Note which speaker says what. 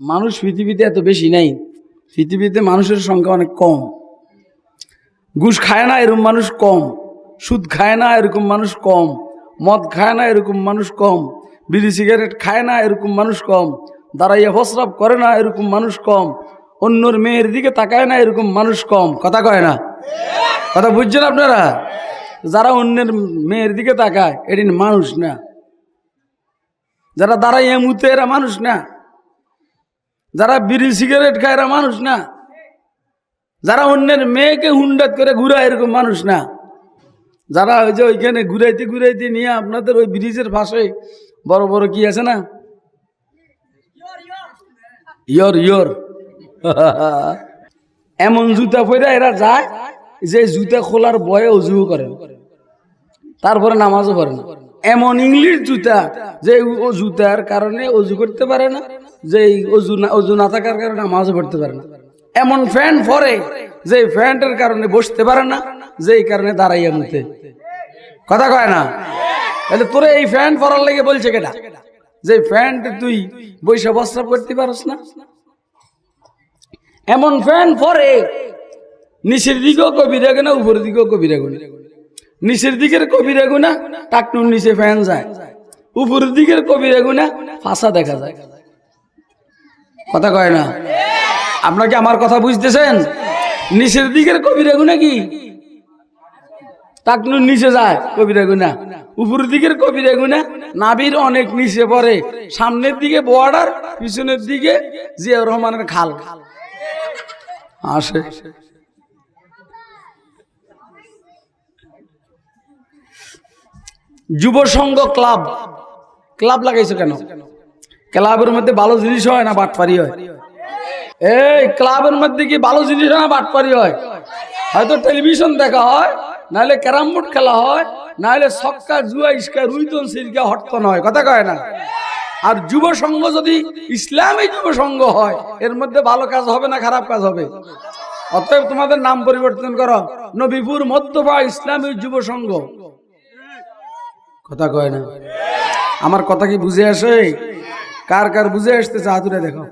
Speaker 1: মানুষ পৃথিবীতে এত বেশি নাই। পৃথিবীতে মানুষের সংখ্যা অনেক কম। ঘুষ খায় না এরকম মানুষ কম। সুদ খায় না এরকম মানুষ কম। মদ খায় না এরকম মানুষ কম। বিড়ি, সিগারেট খায় না এরকম মানুষ কম। দাঁড়াইয়া প্রস্রাব করে না এরকম মানুষ কম। অন্যর মেয়ের দিকে তাকায় না এরকম মানুষ কম। কথা কয় না? কথা বুঝছেন আপনারা? যারা অন্যের মেয়ের দিকে তাকায় এটি মানুষ না। যারা দাঁড়াইয়া মুতে, এরা মানুষ না। যারা বিড়ি, সিগারেট খায় এরা মানুষ না। যারা অন্যের মেয়েকে হুন্ডাত করে ঘুরায় এরকম মানুষ না। যারা ওই যে ওইখানে ঘুরাইতে ঘুরাইতে নিয়ে আপনাদের ওই ব্রিজের পাশে বড় বড় কি আছে না? Year year. এমন জুতা পরে এরা যায় যে জুতা খোলার বয়ে অজু করে তারপরে নামাজও পড়ে না। এমন ইংলিশ জুতা যে ও জুতার কারণে অজু করতে পারে না, যে অজু না অজু না থাকার কারণে নামাজও পড়তে পারে না। এমন ফ্যান পরে যে ফ্যানটার কারণে বসতে পারে না, যে কারণে দাঁড়াইয়া মুতে কথা কয় না? তাহলে তোরে এই ফ্যান পরার লেগে বলছে কেটা যে ফ্যান তুই বৈশা বস্ত্রাপ করতে পারস না। এমন ফ্যান পরে নিচের দিকেও কবি কবিরা না, উপরের দিকেও কবিরা গুনা নিচের দিকের কবিরা গুনা টাকনুর নিচে ফ্যান যায়। উপরের দিকের কবিরা গুনা ফাঁসা দেখা যায়। কথা কয় না? আপনাকে আমার কথা বুঝতেছেন? নিচের দিকের কবিরা গুনা কি? টাকনুর নিচে যায় কবিরা গুনা উপরের দিকের কবিরা গুনা নাবির অনেক নিচে পড়ে। সামনের দিকে বর্ডার পিছনের দিকে জিয়াউর রহমানের খাল। আসে। যুব সংঘ ক্লাব। ক্লাব লাগাইছো কেন? ক্লাবের মধ্যে ভালো জিনিস হয় না বাটপারি হয়? এই, ক্লাবের মধ্যে কি ভালো জিনিস হয় না বাটপারি হয়? হয়তো টেলিভিশন দেখা হয়, নাহলে ক্যারাম বোর্ড খেলা হয়, নাহলে সক্কা জুয়া, ইস্কা রুইতন সিরকা হটতন হয়, কথা কয় না? আর যুব সংঘ যদি ইসলামী যুব সংঘ হয়, এর মধ্যে ভালো কাজ হবে না খারাপ কাজ হবে? অতএব তোমাদের নাম পরিবর্তন করো। নবীপুর মধ্যপা ইসলামী যুব সংঘ। কথা কয় না? আমার কথা কি বুঝে আসে? কার কার বুঝে আসতেছে? হাতুরে দেখো।